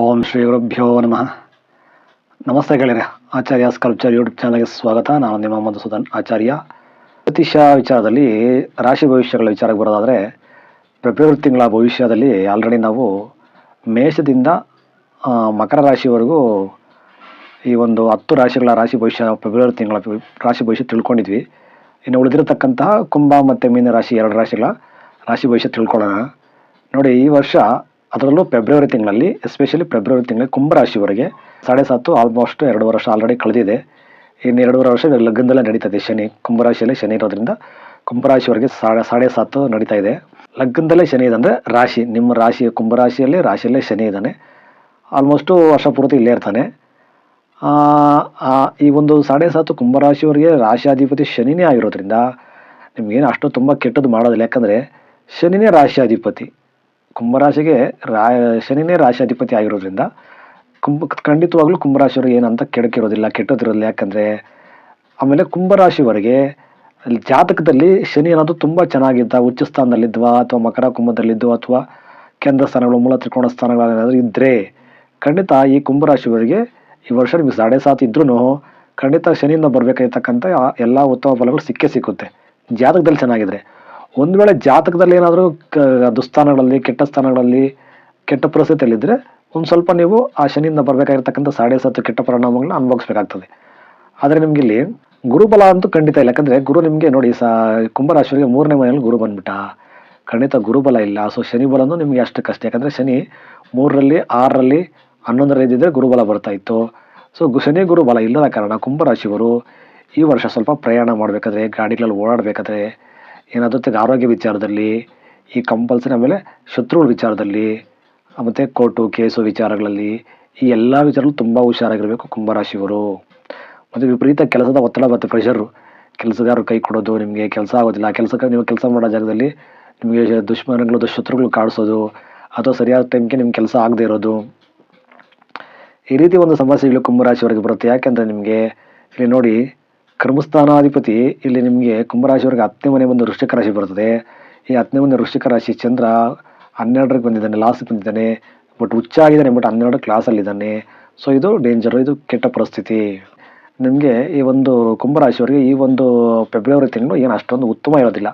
ಓಂ ಶ್ರೀ ಗುರುಭ್ಯೋ ನಮಃ. ನಮಸ್ತೆ ಗೆಳೆಯರೆ ಆಚಾರ್ಯ ಸ್ಕಲ್ಪ್ಚರ್ ಯೂಟ್ಯೂಬ್ ಚಾನಲ್ಗೆ ಸ್ವಾಗತ. ನಾನು ನಿಮ್ಮ ಮಧುಸೂದನ್ ಆಚಾರ್ಯ. ಜ್ಯೋತಿಷ ವಿಚಾರದಲ್ಲಿ, ರಾಶಿ ಭವಿಷ್ಯಗಳ ವಿಚಾರಕ್ಕೆ ಬರೋದಾದರೆ, ಫೆಬ್ರವರಿ ತಿಂಗಳ ಭವಿಷ್ಯದಲ್ಲಿ ಆಲ್ರೆಡಿ ನಾವು ಮೇಷದಿಂದ ಮಕರ ರಾಶಿವರೆಗೂ ಈ ಒಂದು ಹತ್ತು ರಾಶಿಗಳ ರಾಶಿ ಭವಿಷ್ಯ ಫೆಬ್ರವರಿ ತಿಂಗಳ ರಾಶಿ ಭವಿಷ್ಯ ತಿಳ್ಕೊಂಡಿದ್ವಿ. ಇನ್ನು ಉಳಿದಿರತಕ್ಕಂತಹ ಕುಂಭ ಮತ್ತು ಮೀನ ರಾಶಿ ಎರಡು ರಾಶಿಗಳ ರಾಶಿ ಭವಿಷ್ಯ ತಿಳ್ಕೊಳ್ಳೋಣ. ನೋಡಿ, ಈ ವರ್ಷ ಅದರಲ್ಲೂ ಫೆಬ್ರವರಿ ತಿಂಗಳಲ್ಲಿ ಎಸ್ಪೆಷಲಿ ಫೆಬ್ರವರಿ ತಿಂಗಳಲ್ಲಿ ಕುಂಭರಾಶಿವರೆಗೆ ಸಾಡೆ ಸಾತು ಆಲ್ಮೋಸ್ಟ್ ಎರಡು ವರ್ಷ ಆಲ್ರೆಡಿ ಕಳೆದಿದೆ. ಇನ್ನು ಎರಡೂವರೆ ವರ್ಷ ಲಗ್ನದಲ್ಲೇ ನಡೀತದೆ ಶನಿ, ಕುಂಭರಾಶಿಯಲ್ಲಿ ಶನಿ ಇರೋದ್ರಿಂದ ಕುಂಭರಾಶಿವರೆಗೆ ಸಾಡೆ ಸಾಡೆ ಸಾತು ನಡೀತಾ ಇದೆ. ಲಗ್ನದಲ್ಲೇ ಶನಿ ಇದೆ ಅಂದರೆ ರಾಶಿ, ನಿಮ್ಮ ರಾಶಿ, ಕುಂಭರಾಶಿಯಲ್ಲಿ ರಾಶಿಯಲ್ಲೇ ಶನಿ ಇದ್ದಾನೆ. ಆಲ್ಮೋಸ್ಟು ವರ್ಷ ಪೂರ್ತಿ ಇಲ್ಲೇ ಇರ್ತಾನೆ. ಈ ಒಂದು ಸಾಡೆ ಸಾತು ಕುಂಭರಾಶಿಯವರಿಗೆ ರಾಶಿಯಾಧಿಪತಿ ಶನಿನೇ ಆಗಿರೋದ್ರಿಂದ ನಿಮಗೇನು ಅಷ್ಟು ತುಂಬ ಕೆಟ್ಟದ್ದು ಮಾಡೋದಿಲ್ಲ. ಯಾಕಂದರೆ ಶನಿನೇ ರಾಶಿಯಾಧಿಪತಿ. ಕುಂಭರಾಶಿಗೆ ರಾ, ಶನಿನೇ ರಾಶಿಯಾಧಿಪತಿ ಆಗಿರೋದ್ರಿಂದ ಕುಂಭ, ಖಂಡಿತವಾಗ್ಲೂ ಕುಂಭರಾಶಿಯವರು ಏನಂತ ಕೆಡಕಿರೋದಿಲ್ಲ, ಕೆಟ್ಟದಿರೋದಿಲ್ಲ. ಯಾಕಂದರೆ ಆಮೇಲೆ ಕುಂಭರಾಶಿವರೆಗೆ ಅಲ್ಲಿ ಜಾತಕದಲ್ಲಿ ಶನಿ ಅನ್ನೋದು ತುಂಬ ಚೆನ್ನಾಗಿದ್ದ, ಉಚ್ಚ ಸ್ಥಾನದಲ್ಲಿದ್ವಾ ಅಥವಾ ಮಕರ ಕುಂಭದಲ್ಲಿದ್ದು ಅಥವಾ ಕೇಂದ್ರ ಸ್ಥಾನಗಳು, ಮೂಲ ತ್ರಿಕೋಣ ಸ್ಥಾನಗಳು ಏನಾದರೂ ಇದ್ದರೆ ಖಂಡಿತ ಈ ಕುಂಭರಾಶಿಯವರಿಗೆ ಈ ವರ್ಷ ನಿಮಗೆ ಸಾಡೆ ಸಾತ್ ಇದ್ರೂ ಖಂಡಿತ ಶನಿಯಿಂದ ಬರಬೇಕಾಗಿರ್ತಕ್ಕಂಥ ಎಲ್ಲ ಉತ್ತಮ ಫಲಗಳು ಸಿಕ್ಕೇ ಸಿಕ್ಕುತ್ತೆ. ಜಾತಕದಲ್ಲಿ ಚೆನ್ನಾಗಿದ್ರೆ. ಒಂದು ವೇಳೆ ಜಾತಕದಲ್ಲಿ ಏನಾದರೂ ದುಸ್ಥಾನಗಳಲ್ಲಿ ಕೆಟ್ಟ ಸ್ಥಾನಗಳಲ್ಲಿ, ಕೆಟ್ಟ ಪರಿಸ್ಥಿತಿಯಲ್ಲಿದ್ದರೆ ಒಂದು ಸ್ವಲ್ಪ ನೀವು ಆ ಶನಿಯಿಂದ ಬರಬೇಕಾಗಿರ್ತಕ್ಕಂಥ ಸಾಡೆ ಸತ್ತು ಕೆಟ್ಟ ಪರಿಣಾಮಗಳನ್ನ ಅನುಭವಿಸ್ಬೇಕಾಗ್ತದೆ. ಆದರೆ ನಿಮ್ಗೆ ಇಲ್ಲಿ ಗುರುಬಲ ಅಂತೂ ಖಂಡಿತ ಇಲ್ಲ. ಯಾಕಂದರೆ ಗುರು ನಿಮಗೆ ನೋಡಿ ಸ, ಕುಂಭರಾಶಿಯವರಿಗೆ ಮೂರನೇ ಮನೆಯಲ್ಲಿ ಗುರು ಬಂದ್ಬಿಟ್ಟ. ಖಂಡಿತ ಗುರುಬಲ ಇಲ್ಲ. ಸೊ ಶನಿ ಬಲನೂ ನಿಮಗೆ ಅಷ್ಟು ಕಷ್ಟ. ಯಾಕಂದರೆ ಶನಿ ಮೂರರಲ್ಲಿ, ಆರರಲ್ಲಿ, ಹನ್ನೊಂದರಲ್ಲಿ ಇದ್ದಿದ್ರೆ ಗುರುಬಲ ಬರ್ತಾ ಇತ್ತು. ಸೊ ಶನಿ ಗುರುಬಲ ಇಲ್ಲದ ಕಾರಣ ಕುಂಭರಾಶಿಯವರು ಈ ವರ್ಷ ಸ್ವಲ್ಪ ಪ್ರಯಾಣ ಮಾಡಬೇಕಾದ್ರೆ, ಗಾಡಿಗಳಲ್ಲಿ ಓಡಾಡಬೇಕಾದ್ರೆ ಏನಾದರೂ ಆರೋಗ್ಯ ವಿಚಾರದಲ್ಲಿ, ಈ ಕಂಪಲ್ಸರಿ ಆಮೇಲೆ ಶತ್ರುಗಳ ವಿಚಾರದಲ್ಲಿ, ಮತ್ತು ಕೋರ್ಟು, ಕೇಸು ವಿಚಾರಗಳಲ್ಲಿ, ಈ ಎಲ್ಲ ವಿಚಾರಗಳು ತುಂಬ ಹುಷಾರಾಗಿರಬೇಕು ಕುಂಭರಾಶಿಯವರು. ಮತ್ತು ವಿಪರೀತ ಕೆಲಸದ ಒತ್ತಡ ಮತ್ತು ಪ್ರೆಷರು ಕೆಲಸಗಾರರು ಕೈ ಕೊಡೋದು, ನಿಮಗೆ ಕೆಲಸ ಆಗೋದಿಲ್ಲ. ಕೆಲಸಕ್ಕೆ ನೀವು ಕೆಲಸ ಮಾಡೋ ಜಾಗದಲ್ಲಿ ನಿಮಗೆ ದುಶ್ಮನಗಳು ದುಶ್ ಶತ್ರುಗಳು ಕಾಡಿಸೋದು ಅಥವಾ ಸರಿಯಾದ ಟೈಮ್ಗೆ ನಿಮ್ಗೆ ಕೆಲಸ ಆಗದೆ ಇರೋದು. ಈ ರೀತಿ ಒಂದು ಸಮಸ್ಯೆಗಳು ಕುಂಭರಾಶಿಯವರಿಗೆ ಬರುತ್ತೆ. ಯಾಕೆಂದರೆ ನಿಮಗೆ ಇಲ್ಲಿ ನೋಡಿ ಕರ್ಮಸ್ಥಾನಾಧಿಪತಿ, ಇಲ್ಲಿ ನಿಮಗೆ ಕುಂಭರಾಶಿಯವರಿಗೆ ಹತ್ತನೇ ಮನೆ ಬಂದು ವೃಶ್ಚಿಕ ರಾಶಿ ಬರ್ತದೆ ಈ ಹತ್ತನೇ ಮನೆ ವೃಶ್ಚಿಕ ರಾಶಿ ಚಂದ್ರ ಹನ್ನೆರಡರಿಗೆ ಬಂದಿದ್ದಾನೆ ಲಾಸ್ಟ್ ಬಂದಿದ್ದಾನೆ ಬಟ್ ಹುಚ್ಚ ಆಗಿದ್ದಾನೆ ಬಟ್ ಹನ್ನೆರಡು ಕ್ಲಾಸಲ್ಲಿದ್ದಾನೆ ಸೊ ಇದು ಡೇಂಜರು ಇದು ಕೆಟ್ಟ ಪರಿಸ್ಥಿತಿ. ನಿಮಗೆ ಈ ಒಂದು ಕುಂಭರಾಶಿಯವರಿಗೆ ಈ ಒಂದು ಫೆಬ್ರವರಿ ತಿಂಗಳು ಏನು ಅಷ್ಟೊಂದು ಉತ್ತಮ ಇರೋದಿಲ್ಲ.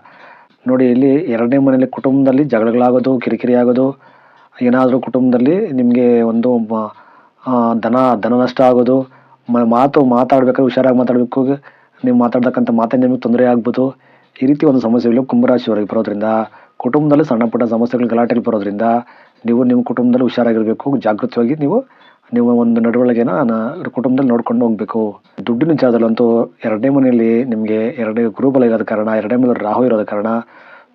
ನೋಡಿ, ಇಲ್ಲಿ ಎರಡನೇ ಮನೆಯಲ್ಲಿ ಕುಟುಂಬದಲ್ಲಿ ಜಗಳಗಳಾಗೋದು, ಕಿರಿಕಿರಿ ಆಗೋದು, ಏನಾದರೂ ಕುಟುಂಬದಲ್ಲಿ ನಿಮಗೆ ಒಂದು ಧನ ಧನ ನಷ್ಟ ಆಗೋದು ಮಾತು ಮಾತಾಡಬೇಕಾದ್ರೆ ಹುಷಾರಾಗಿ ಮಾತಾಡಬೇಕು ನೀವು ಮಾತಾಡ್ತಕ್ಕಂಥ ಮಾತೇ ನಿಮಗೆ ತೊಂದರೆ ಆಗ್ಬೋದು. ಈ ರೀತಿ ಒಂದು ಸಮಸ್ಯೆಗಳು ಕುಂಭರಾಶಿಯವರಿಗೆ ಬರೋದ್ರಿಂದ, ಕುಟುಂಬದಲ್ಲಿ ಸಣ್ಣ ಪುಟ್ಟ ಸಮಸ್ಯೆಗಳು ಗಲಾಟೆಗಳು ಬರೋದ್ರಿಂದ ನೀವು ನಿಮ್ಮ ಕುಟುಂಬದಲ್ಲಿ ಹುಷಾರಾಗಿರಬೇಕು. ಜಾಗೃತವಾಗಿ ನೀವು ನೀವು ಒಂದು ನಡವಳಿಕೆನ ಕುಟುಂಬದಲ್ಲಿ ನೋಡ್ಕೊಂಡು ಹೋಗಬೇಕು. ದುಡ್ಡಿನ ವಿಚಾರದಲ್ಲಂತೂ ಎರಡನೇ ಮನೆಯಲ್ಲಿ ನಿಮಗೆ ಎರಡನೇ ಗುರುಬಲ ಇರೋದ ಕಾರಣ, ಎರಡನೇ ಮನೆಯಲ್ಲಿ ರಾಹು ಇರೋದ ಕಾರಣ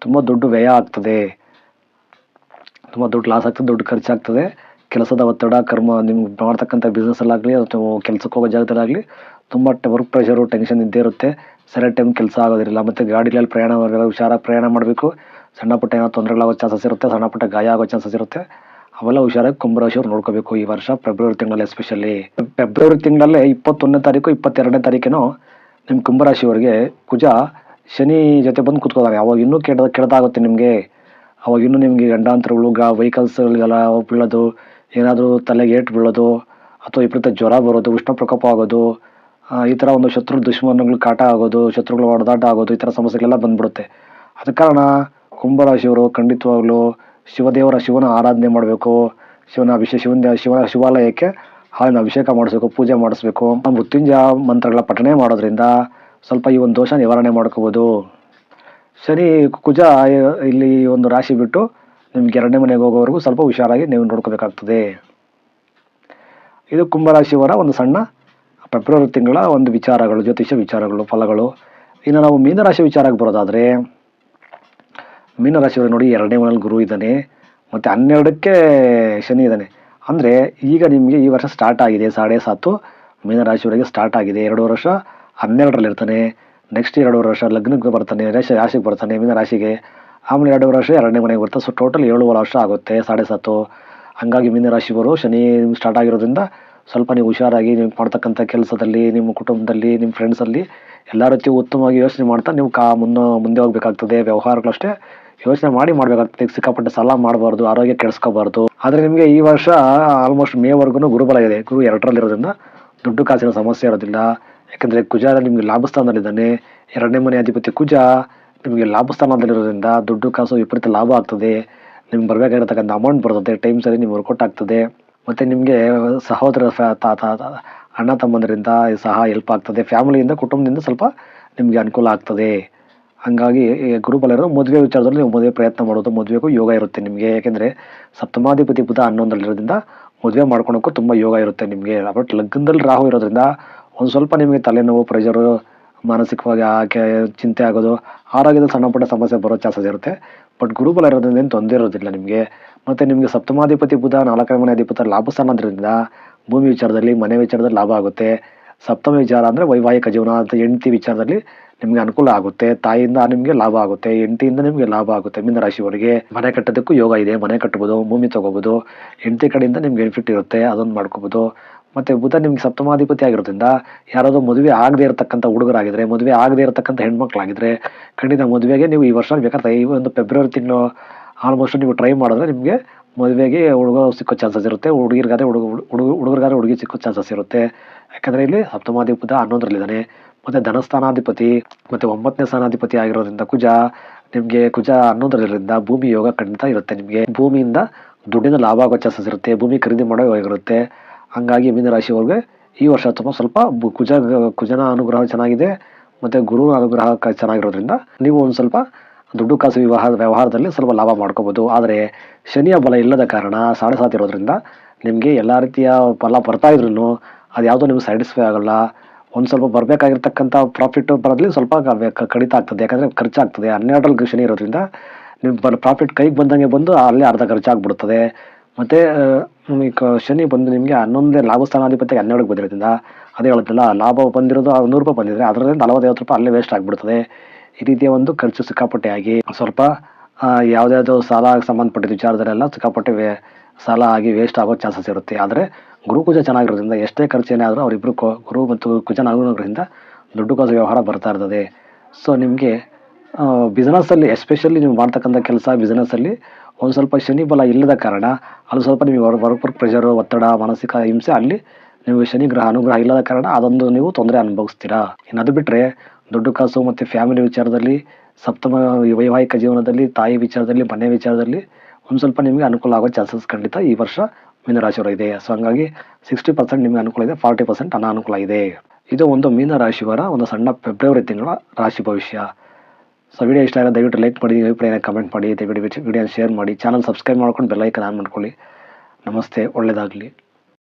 ತುಂಬ ದುಡ್ಡು ವ್ಯಯ ಆಗ್ತದೆ. ತುಂಬ ದುಡ್ಡು ಲಾಸ್ ಆಗ್ತದೆ, ದುಡ್ಡು ಖರ್ಚಾಗ್ತದೆ. ಕೆಲಸದ ಒತ್ತಡ, ಕರ್ಮ, ನಿಮ್ಗೆ ಮಾಡ್ತಕ್ಕಂಥ ಬಿಸ್ನೆಸ್ಸಲ್ಲಾಗಲಿ ಅಥವಾ ಕೆಲ್ಸಕ್ಕೆ ಹೋಗೋ ಜಾಗದಲ್ಲಾಗಲಿ ತುಂಬ ವರ್ಕ್ ಪ್ರೆಷರು ಟೆನ್ಷನ್ ಇದ್ದೇ ಇರುತ್ತೆ. ಸರಿಯಾದ ಟೈಮ್ ಕೆಲಸ ಆಗೋದಿಲ್ಲ ಮತ್ತು ಗಾಡಿಗಳಲ್ಲಿ ಪ್ರಯಾಣ ಮಾಡುವಾಗ ಹುಷಾರಾಗಿ ಪ್ರಯಾಣ ಮಾಡಬೇಕು. ಸಣ್ಣ ಪುಟ್ಟ ಏನೋ ತೊಂದರೆಗಳಾಗೋ ಚಾನ್ಸಸ್ ಇರುತ್ತೆ. ಸಣ್ಣ ಪುಟ್ಟ ಗಾಯ ಆಗೋ ಚಾನ್ಸಸ್ ಇರುತ್ತೆ. ಅವೆಲ್ಲ ಹುಷಾರಾಗಿ ಕುಂಭರಾಶಿಯವ್ರು ನೋಡ್ಕೋಬೇಕು ಈ ವರ್ಷ ಫೆಬ್ರವರಿ ತಿಂಗಳಲ್ಲಿ ಎಸ್ಪೆಷಲಿ ಫೆಬ್ರವರಿ ತಿಂಗಳಲ್ಲೇ ಇಪ್ಪತ್ತೊಂದನೇ ತಾರೀಕು, ಇಪ್ಪತ್ತೆರಡನೇ ತಾರೀಕೇನೋ ನಿಮ್ಮ ಕುಂಭರಾಶಿಯವರಿಗೆ ಕುಜ ಶನಿ ಜೊತೆ ಬಂದು ಕೂತ್ಕೋತಾರೆ ಅವಾಗ ಇನ್ನೂ ಕೆಡ್ದ ಕೆಡದಾಗುತ್ತೆ ನಿಮಗೆ. ಅವಾಗ ಇನ್ನೂ ನಿಮಗೆ ಗಂಡಾಂತರಗಳು, ಗಾ ವೆಹಿಕಲ್ಸ್ಗಳಿಗೆಲ್ಲ ಬೀಳೋದು ಏನಾದರೂ ತಲೆಗೆ ಏಟು ಬೀಳೋದು ಅಥವಾ ವಿಪರೀತ ಜ್ವರ ಬರೋದು ಉಷ್ಣ ಪ್ರಕೋಪ ಆಗೋದು ಈ ಥರ ಒಂದು ಶತ್ರು ದುಶ್ಮನಗಳು ಕಾಟ ಆಗೋದು, ಶತ್ರುಗಳು ಹೊಡೆದಾಟ ಆಗೋದು ಈ ಥರ ಸಮಸ್ಯೆಗಳೆಲ್ಲ ಬಂದ್ಬಿಡುತ್ತೆ. ಅದ ಕಾರಣ ಕುಂಭರಾಶಿಯವರು ಖಂಡಿತವಾಗ್ಲೂ ಶಿವದೇವರ ಶಿವನ ಆರಾಧನೆ ಮಾಡಬೇಕು, ಶಿವನ ಅಭಿಷೇಕ ಶಿವನ ಶಿವನ ಶಿವಾಲಯಕ್ಕೆ ಹಾಲಿನ ಅಭಿಷೇಕ ಮಾಡಿಸ್ಬೇಕು, ಪೂಜೆ ಮಾಡಿಸ್ಬೇಕು. ಮೃತ್ಯುಂಜಯ ಮಂತ್ರಗಳ ಪಠಣೆ ಮಾಡೋದ್ರಿಂದ ಸ್ವಲ್ಪ ಈ ಒಂದು ದೋಷ ನಿವಾರಣೆ ಮಾಡ್ಕೋಬೋದು. ಶನಿ ಕುಜ, ಇಲ್ಲಿ ಒಂದು ರಾಶಿ ಬಿಟ್ಟು ನಿಮ್ಗೆ ಎರಡನೇ ಮನೆಗೆ ಹೋಗೋವರೆಗೂ ಸ್ವಲ್ಪ ಹುಷಾರಾಗಿ ನೀವು ನೋಡ್ಕೋಬೇಕಾಗ್ತದೆ. ಇದು ಕುಂಭರಾಶಿಯವರ ಒಂದು ಸಣ್ಣ ಫೆಬ್ರವರಿ ತಿಂಗಳ ಒಂದು ವಿಚಾರಗಳು ಜ್ಯೋತಿಷ ವಿಚಾರಗಳು, ಫಲಗಳು. ಇನ್ನು ನಾವು ಮೀನರಾಶಿ ವಿಚಾರಕ್ಕೆ ಬರೋದಾದರೆ, ಮೀನರಾಶಿಯವರು ನೋಡಿ ಎರಡನೇ ಮನೇಲಿ ಗುರು ಇದ್ದಾನೆ, ಮತ್ತು ಹನ್ನೆರಡಕ್ಕೆ ಶನಿ ಇದ್ದಾನೆ. ಅಂದರೆ ಈಗ ನಿಮಗೆ ಈ ವರ್ಷ ಸ್ಟಾರ್ಟ್ ಆಗಿದೆ, ಸಾಡೆ ಸಾತು ಮೀನರಾಶಿಯವರಿಗೆ ಸ್ಟಾರ್ಟ್ ಆಗಿದೆ. ಎರಡು ವರ್ಷ ಹನ್ನೆರಡರಲ್ಲಿ ಇರ್ತಾನೆ ನೆಕ್ಸ್ಟ್ ಎರಡು ವರ್ಷ ಲಗ್ನಕ್ಕೆ ಬರ್ತಾನೆ, ರಾಶಿ ರಾಶಿಗೆ ಬರ್ತಾನೆ ಮೀನ ರಾಶಿಗೆ ಆಮೇಲೆ ಎರಡೂವರೆ ವರ್ಷ, ಎರಡನೇ ಮನೆಗೆ ಬರುತ್ತೆ ಸೊ ಟೋಟಲ್ ಏಳುವರೆ ವರ್ಷ ಆಗುತ್ತೆ, ಸಾಡೆ ಸಾತು. ಹಂಗಾಗಿ ಮೀನ ರಾಶಿಯವರು ಶನಿ ಸ್ಟಾರ್ಟ್ ಆಗಿರೋದ್ರಿಂದ ಸ್ವಲ್ಪ ನೀವು ಹುಷಾರಾಗಿ ನೀವು ಮಾಡ್ತಕ್ಕಂಥ ಕೆಲಸದಲ್ಲಿ, ನಿಮ್ಮ ಕುಟುಂಬದಲ್ಲಿ, ನಿಮ್ಮ ಫ್ರೆಂಡ್ಸಲ್ಲಿ ಎಲ್ಲ ರೀತಿ ಉತ್ತಮವಾಗಿ ಯೋಚನೆ ಮಾಡ್ತಾ ನೀವು ಕಾ ಮುನ್ನ, ಮುಂದೆ ಹೋಗಬೇಕಾಗ್ತದೆ, ವ್ಯವಹಾರಗಳಷ್ಟೇ ಯೋಚನೆ ಮಾಡಿ ಮಾಡಬೇಕಾಗ್ತದೆ. ಸಿಕ್ಕಾಪಟ್ಟೆ ಸಾಲ ಮಾಡಬಾರ್ದು, ಆರೋಗ್ಯ ಕೆಡಿಸ್ಕೋಬಾರ್ದು. ಆದರೆ ನಿಮಗೆ ಈ ವರ್ಷ ಆಲ್ಮೋಸ್ಟ್ ಮೇವರೆಗೂ ಗುರುಬಲ ಇದೆ. ಗುರು ಎರಡರಲ್ಲಿರೋದ್ರಿಂದ ದುಡ್ಡು ಕಾಸಿನ ಸಮಸ್ಯೆ ಇರೋದಿಲ್ಲ. ಯಾಕಂದರೆ ಕುಜ ನಿಮಗೆ ಲಾಭಸ್ಥಾನದಲ್ಲಿದ್ದಾನೆ. ಎರಡನೇ ಮನೆ ಅಧಿಪತಿ ಕುಜ ನಿಮಗೆ ಲಾಭ ಸ್ಥಾನದಲ್ಲಿರೋದ್ರಿಂದ ದುಡ್ಡು ಕಾಸು ವಿಪರೀತ ಲಾಭ ಆಗ್ತದೆ. ನಿಮ್ಗೆ ಬರಬೇಕಾಗಿರತಕ್ಕಂಥ ಅಮೌಂಟ್ ಬರ್ತದೆ ಟೈಮ್ ಸರಿ ನಿಮ್ಗೆ ವರ್ಕೌಟ್ ಆಗ್ತದೆ. ಮತ್ತು ನಿಮಗೆ ಸಹೋದರ ಫ್ಯಾ- ತಾ- ತಾ- ತಾ- ಅಣ್ಣ ತಮ್ಮಂದರಿಂದ ಸಹ ಹೆಲ್ಪ್ ಆಗ್ತದೆ. ಫ್ಯಾಮಿಲಿಯಿಂದ ಕುಟುಂಬದಿಂದ ಸ್ವಲ್ಪ ನಿಮಗೆ ಅನುಕೂಲ ಆಗ್ತದೆ. ಹಾಗಾಗಿ ಗುರುಬಲರು ಮದುವೆ ವಿಚಾರದಲ್ಲಿ ನೀವು ಮದುವೆ ಪ್ರಯತ್ನ ಮಾಡೋದು, ಮದುವೆಗೂ ಯೋಗ ಇರುತ್ತೆ ನಿಮಗೆ. ಯಾಕೆಂದರೆ ಸಪ್ತಮಾಧಿಪತಿ ಬುಧ ಹನ್ನೊಂದರಲ್ಲಿರೋದ್ರಿಂದ ಮದುವೆ ಮಾಡ್ಕೊಳೋಕ್ಕೂ ತುಂಬ ಯೋಗ ಇರುತ್ತೆ ನಿಮಗೆ. ಬಟ್ ಲಗ್ನದಲ್ಲಿ ರಾಹು ಇರೋದ್ರಿಂದ ಒಂದು ಸ್ವಲ್ಪ ನಿಮಗೆ ತಲೆನೋವು ಪ್ರೆಷರು ಮಾನಸಿಕವಾಗಿ ಆಕೆ ಚಿಂತೆ ಆಗೋದು, ಆರೋಗ್ಯದ ಸಣ್ಣ ಪುಟ್ಟ ಸಮಸ್ಯೆ ಬರೋ ಚಾನ್ಸಸ್ ಇರುತ್ತೆ. ಬಟ್ ಗುರುಬಲ ಇರೋದ್ರಿಂದ ಏನು ತೊಂದರೆ ಇರೋದಿಲ್ಲ ನಿಮಗೆ. ಮತ್ತು ನಿಮಗೆ ಸಪ್ತಮಾಧಿಪತಿ ಬುಧ, ನಾಲ್ಕನೇ ಮನೆ ಅಧಿಪತಿ ಲಾಭ ಸ್ಥಾನದ್ರಿಂದ ಭೂಮಿ ವಿಚಾರದಲ್ಲಿ, ಮನೆ ವಿಚಾರದಲ್ಲಿ ಲಾಭ ಆಗುತ್ತೆ. ಸಪ್ತಮ ವಿಚಾರ ಅಂದರೆ ವೈವಾಹಿಕ ಜೀವನ ಅಂತ ಹೆಂಡತಿ ವಿಚಾರದಲ್ಲಿ ನಿಮಗೆ ಅನುಕೂಲ ಆಗುತ್ತೆ. ತಾಯಿಯಿಂದ ನಿಮಗೆ ಲಾಭ ಆಗುತ್ತೆ, ಹೆಂಡತಿಯಿಂದ ನಿಮಗೆ ಲಾಭ ಆಗುತ್ತೆ ಮೀನ ರಾಶಿಯವರಿಗೆ. ಮನೆ ಕಟ್ಟೋದಕ್ಕೂ ಯೋಗ ಇದೆ, ಮನೆ ಕಟ್ಬೋದು, ಭೂಮಿ ತೊಗೋಬೋದು, ಹೆಂಡತಿ ಕಡೆಯಿಂದ ನಿಮ್ಗೆ ಬೆನಿಫಿಟ್ ಇರುತ್ತೆ, ಅದೊಂದು ಮಾಡ್ಕೋಬೋದು. ಮತ್ತು ಬುಧ ನಿಮ್ಗೆ ಸಪ್ತಮಾಧಿಪತಿ ಆಗಿರೋದ್ರಿಂದ ಯಾರಾದರೂ ಮದುವೆ ಆಗದೇ ಇರತಕ್ಕಂಥ ಹುಡುಗರಾಗಿದ್ರೆ, ಮದುವೆ ಆಗದೇ ಇರತಕ್ಕಂಥ ಹೆಣ್ಮಕ್ಳಾಗಿದ್ರೆ, ಖಂಡಿತ ಮದುವೆಗೆ ನೀವು ಈ ವರ್ಷ ಬೇಕಾದ್ರೆ ಈ ಒಂದು ಫೆಬ್ರವರಿ ತಿಂಗಳು ಆಲ್ಮೋಸ್ಟ್ ನೀವು ಟ್ರೈ ಮಾಡಿದ್ರೆ ನಿಮಗೆ ಮದುವೆಗೆ ಹುಡುಗ ಸಿಕ್ಕೋ ಚಾನ್ಸಸ್ ಇರುತ್ತೆ, ಹುಡುಗಿರ್ಗಾದ್ರೆ ಹುಡುಗ ಹುಡುಗ, ಹುಡುಗರ್ಗಾದ್ರೆ ಹುಡುಗಿ ಸಿಕ್ಕೋ ಚಾನ್ಸಸ್ ಇರುತ್ತೆ. ಯಾಕಂದರೆ ಇಲ್ಲಿ ಸಪ್ತಮಾಧಿಪತಿ ಹನ್ನೊಂದರಲ್ಲಿದ್ದಾನೆ. ಮತ್ತು ಧನಸ್ಥಾನಾಧಿಪತಿ, ಮತ್ತು ಒಂಬತ್ತನೇ ಸ್ಥಾನಾಧಿಪತಿ ಆಗಿರೋದ್ರಿಂದ ಕುಜ, ನಿಮಗೆ ಕುಜ ಹನ್ನೊಂದರಲ್ಲಿರೋದ್ರಿಂದ ಭೂಮಿ ಯೋಗ ಖಂಡಿತ ಇರುತ್ತೆ ನಿಮಗೆ. ಭೂಮಿಯಿಂದ ದುಡ್ಡಿನ ಲಾಭ ಆಗೋ ಚಾನ್ಸಸ್ ಇರುತ್ತೆ, ಭೂಮಿ ಖರೀದಿ ಮಾಡೋ ಯೋಗ ಇರುತ್ತೆ. ಹಂಗಾಗಿ ಮೀನ ರಾಶಿಯವ್ರಿಗೆ ಈ ವರ್ಷ ತುಂಬ ಸ್ವಲ್ಪ ಕುಜ ಕುಜನ ಅನುಗ್ರಹ ಚೆನ್ನಾಗಿದೆ, ಮತ್ತು ಗುರು ಅನುಗ್ರಹ ಚೆನ್ನಾಗಿರೋದ್ರಿಂದ ನೀವು ಒಂದು ಸ್ವಲ್ಪ ದುಡ್ಡು ಕಾಸು ವಿವಾಹ ವ್ಯವಹಾರದಲ್ಲಿ ಸ್ವಲ್ಪ ಲಾಭ ಮಾಡ್ಕೋಬೋದು. ಆದರೆ ಶನಿಯ ಬಲ ಇಲ್ಲದ ಕಾರಣ ಸಾಡೆ ಸಾತ್ ಇರೋದ್ರಿಂದ ನಿಮಗೆ ಎಲ್ಲ ರೀತಿಯ ಫಲ ಬರ್ತಾ ಇದ್ರೂ ಅದು ಯಾವುದೋ ನಿಮ್ಗೆ ಸ್ಯಾಟಿಸ್ಫೈ ಆಗಲ್ಲ. ಒಂದು ಸ್ವಲ್ಪ ಬರಬೇಕಾಗಿರ್ತಕ್ಕಂಥ ಪ್ರಾಫಿಟ್ ಬರೋದ್ರಲ್ಲಿ ಸ್ವಲ್ಪ ಕಡಿತ ಆಗ್ತದೆ. ಯಾಕಂದರೆ ಖರ್ಚಾಗ್ತದೆ. ಹನ್ನೆರಡರಲ್ಲಿ ಶನಿ ಇರೋದ್ರಿಂದ ನಿಮ್ಮ ಪ್ರಾಫಿಟ್ ಕೈಗೆ ಬಂದಂಗೆ ಬಂದು ಅಲ್ಲೇ ಅರ್ಧ ಖರ್ಚಾಗ್ಬಿಡ್ತದೆ. ಮತ್ತು ಈಗ ಶನಿ ಬಂದು ನಿಮಗೆ ಹನ್ನೊಂದೇ ಲಾಭಸ್ಥಾನಾಧಿಪತಿ ಹನ್ನೆರಡು ಬಂದಿರೋದ್ರಿಂದ, ಅದೇ ಹೇಳುತ್ತಲ್ಲ ಲಾಭ ಬಂದಿರೋದು ನೂರು ರೂಪಾಯಿ ಬಂದಿದ್ರೆ ಅದರಲ್ಲಿ ನಲವತ್ತೈವತ್ತು ರೂಪಾಯಿ ಅಲ್ಲೇ ವೇಸ್ಟ್ ಆಗಿಬಿಡ್ತದೆ. ಈ ರೀತಿಯ ಒಂದು ಖರ್ಚು ಸಿಕ್ಕಾಪಟ್ಟೆ ಆಗಿ ಸ್ವಲ್ಪ ಯಾವುದ್ಯಾವುದೋ ಸಾಲ ಸಂಬಂಧಪಟ್ಟಿದ್ದ ವಿಚಾರದಲ್ಲೆಲ್ಲ ಸಿಕ್ಕಾಪಟ್ಟೆ ವೇ, ಸಾಲ ಆಗಿ ವೇಸ್ಟ್ ಆಗೋ ಚಾನ್ಸಸ್ ಇರುತ್ತೆ. ಆದರೆ ಗುರು ಕುಜ ಚೆನ್ನಾಗಿರೋದ್ರಿಂದ ಎಷ್ಟೇ ಖರ್ಚೇನೇ ಆದರೂ ಅವರಿಬ್ಬರು ಗುರು ಮತ್ತು ಕುಜನ ಅನುಗ್ರಹದಿಂದ ದುಡ್ಡು ಕಾಸು ವ್ಯವಹಾರ ಬರ್ತಾ ಇರ್ತದೆ. ಸೊ ನಿಮಗೆ ಬಿಸ್ನೆಸ್ಸಲ್ಲಿ ಎಸ್ಪೆಷಲಿ ನೀವು ಮಾಡ್ತಕ್ಕಂಥ ಕೆಲಸ ಬಿಸ್ನೆಸ್ಸಲ್ಲಿ ಒಂದು ಸ್ವಲ್ಪ ಶನಿ ಬಲ ಇಲ್ಲದ ಕಾರಣ ಅಲ್ಲಿ ಸ್ವಲ್ಪ ನಿಮಗೆ ವರ್ಕ್ ವರ್ಕ್ ಪ್ರೆಷರು ಒತ್ತಡ, ಮಾನಸಿಕ ಹಿಂಸೆ, ಅಲ್ಲಿ ನೀವು ಶನಿ ಗ್ರಹ, ಅನುಗ್ರಹ ಇಲ್ಲದ ಕಾರಣ ಅದೊಂದು ನೀವು ತೊಂದರೆ ಅನುಭವಿಸ್ತೀರಾ? ಇನ್ನು ಅದು ಬಿಟ್ಟರೆ ದುಡ್ಡು ಕಾಸು ಮತ್ತು ಫ್ಯಾಮಿಲಿ ವಿಚಾರದಲ್ಲಿ, ಸಪ್ತಮ ವೈವಾಹಿಕ ಜೀವನದಲ್ಲಿ, ತಾಯಿ ವಿಚಾರದಲ್ಲಿ, ಮನೆ ವಿಚಾರದಲ್ಲಿ ಒಂದು ಸ್ವಲ್ಪ ನಿಮಗೆ ಅನುಕೂಲ ಆಗೋ ಚಾನ್ಸಸ್ ಖಂಡಿತ ಈ ವರ್ಷ ಮೀನರಾಶಿಯವರ ಇದೆ. ಸೊ ಹಂಗಾಗಿ ಸಿಕ್ಸ್ಟಿ ಪರ್ಸೆಂಟ್ ನಿಮಗೆ ಅನುಕೂಲ ಇದೆ ಫಾರ್ಟಿ ಪರ್ಸೆಂಟ್ ಅನಾನುಕೂಲ ಇದೆ. ಇದು ಒಂದು ಮೀನರಾಶಿಯವರ ಒಂದು ಸಣ್ಣ ಫೆಬ್ರವರಿ ತಿಂಗಳ ರಾಶಿ ಭವಿಷ್ಯ. ಸೊ ವಿಡಿಯೋ ಇಷ್ಟ ಆಗಿದೆ ದಯವಿಟ್ಟು ಲೈಕ್ ಮಾಡಿ ಅಭಿಪ್ರಾಯ ಕಮೆಂಟ್ ಮಾಡಿ, ದಯವಿಟ್ಟು ಶೇರ್ ಮಾಡಿ ಚಾನಲ್ ಸಬ್ಸ್ಕ್ರೈಬ್ ಮಾಡ್ಕೊಂಡು ಬೆಲ್ಲೈಕನ್ ಆನ್ ಮಾಡ್ಕೊಳ್ಳಿ. ನಮಸ್ತೆ ಒಳ್ಳೆಯದಾಗಲಿ